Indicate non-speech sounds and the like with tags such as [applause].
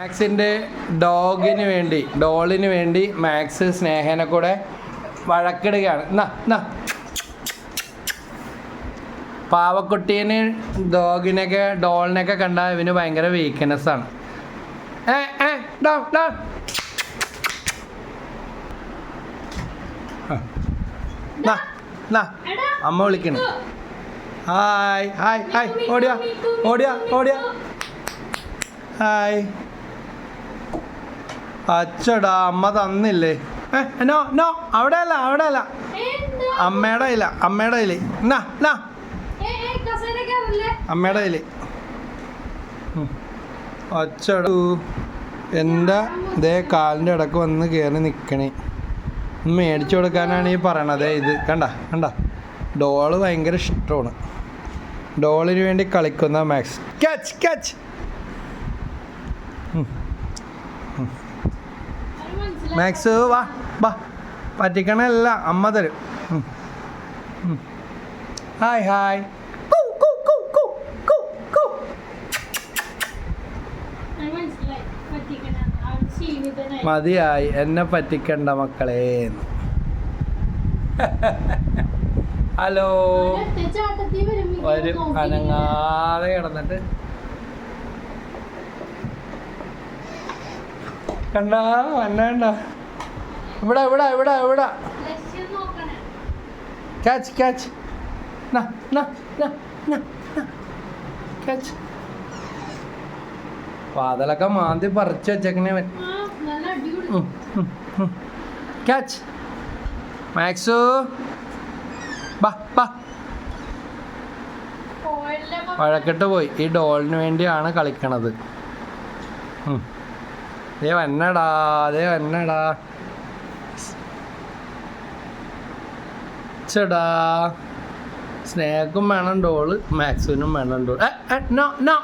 മാക്സിന്റെ ഡോഗിന് വേണ്ടി ഡോളിന് വേണ്ടി മാക്സ് സ്നേഹനെ കൂടെ വഴക്കിടുകയാണ്. എന്നാ എന്നാ പാവക്കുട്ടീന് ഡോഗിനൊക്കെ ഡോളിനൊക്കെ കണ്ടാൽ ഇവന് ഭയങ്കര വീക്ക്നെസ് ആണ്. ഏ ഏ ഡോ ഡോ. അമ്മ വിളിക്കണം. Hi hi hi. ഓടിയാ ഓടിയാ ഓടിയാ. ഹായ്. അച്ചടാ അമ്മ തന്നില്ലേ? നോ നോ അവിടെ അല്ല അവിടെ അല്ല അമ്മയുടെ ഇല്ല അമ്മയുടെ ഇല്ലേ എന്നാ എന്നാ അമ്മയുടെ ഇല്ലേ അച്ചടു എന്റെ ഇതേ കാലിന്റെ ഇടയ്ക്ക് വന്ന് കയറി നിൽക്കണേ മേടിച്ചു കൊടുക്കാനാണ് ഈ പറയണത്. ഇത് കണ്ട കണ്ട. ഡോൾ ഭയങ്കര ഇഷ്ടമാണ്. ഡോളിന് വേണ്ടി കളിക്കുന്ന മാക്സ്. Catch catch. മാക്സ് വാ വാ പറ്റിക്കണല്ല അമ്മ തരും. ഹായ് ഹായ്. മതിയായി. എന്നെ പറ്റിക്കണ്ട മക്കളെ. [laughs] ഹലോ വരും അനങ്ങാതെ കിടന്നിട്ട്. കണ്ട വന്നണ്ട. ഇവിടെ ഇവിടെ ഇവിടെ ഇവിടെ. ക്യാച്ച് ക്യാച്ച് ക്യാച്ച് വാതിലൊക്കെ മാന്തി പറിച്ചു വെച്ചേക്കണേ അവൻ ക്യാച്ച് മാക്സു. ബാ ബാ. വഴക്കിട്ട് പോയി. ഈ ഡോളിന് വേണ്ടിയാണ് കളിക്കണത്. ദേ വന്നടാ ദേ വന്നടാ ചെടാ സ്നേഹക്കും വേണം ഡോൾ മാക്സിനും വേണം ഡോൾ. No no.